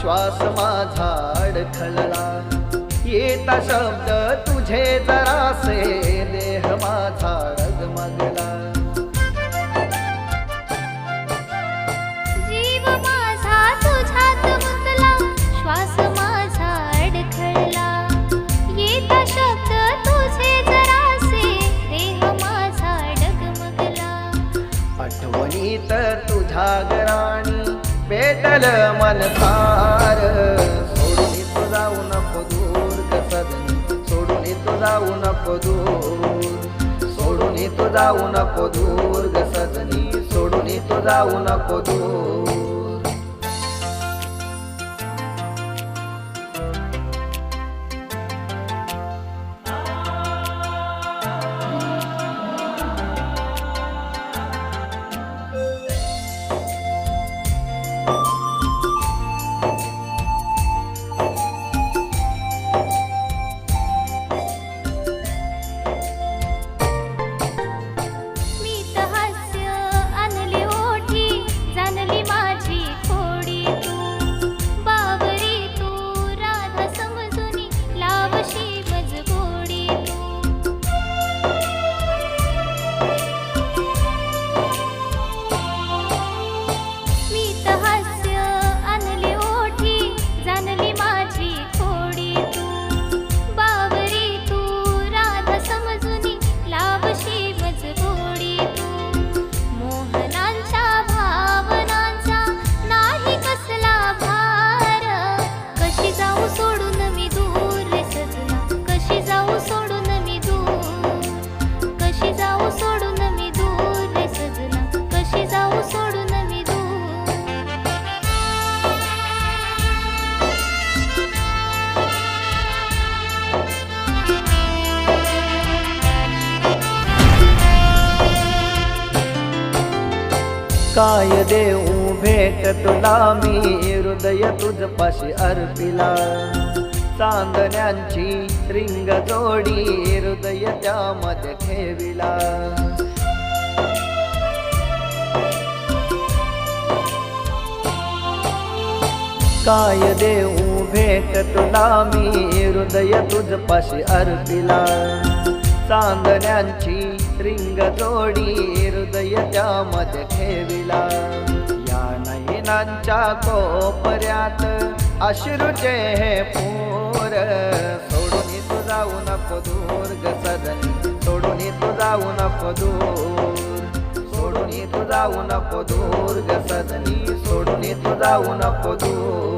श्वास माझा अडखळला. येता शब्द तुझे जरासे देह माझा रगमगला. जीव माझा तुझ्यात श्वास माझा अडखळला. येता शब्द तुझे जरासे देह माझा डगमगला आठवणीत तुझ्या पेटल मन फार सोडून तू जाऊ नको दूर ग सोडून तू जाऊ नको दूर. सोडून तू जाऊ नको दूर ग सजनी सोडून तू जाऊ नको दूर. काय देऊ भेट तुला मी? हृदय तुझपाशी अर्पिला. चांदण्यांची रिंग जोडी हृदय त्यामध्ये ठेविला. काय देऊ भेट तुला मी? हृदय तुझपाशी अर्पिला. चांदण्यांची रिंग जोडी हृदय त्यामध्ये ठेविला. या नयनांच्या कोपऱ्यात अश्रूचे हे पूर. सोडून तू जाऊ नको दूर ग सोडून तू जाऊ नको दूर. सोडून तू जाऊ नको दूर ग सोडून तू जाऊ नको दूर.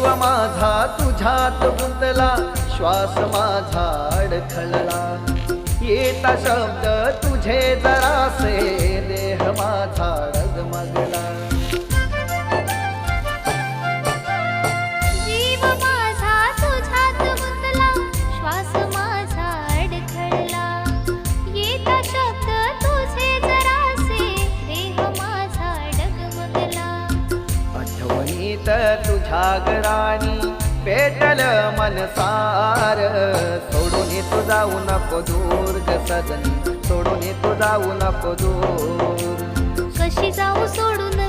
जीव माझा तुझ्यात गुंतला श्वास माझा अडखळला. येता शब्द तुझे जरासे देह माझा रगमगला. तुझ्या पेटल मनसार सोडून तू जाऊ नको दूर ग सजनी. सोडून तू जाऊ नको दूर. कशी जाऊ सोडून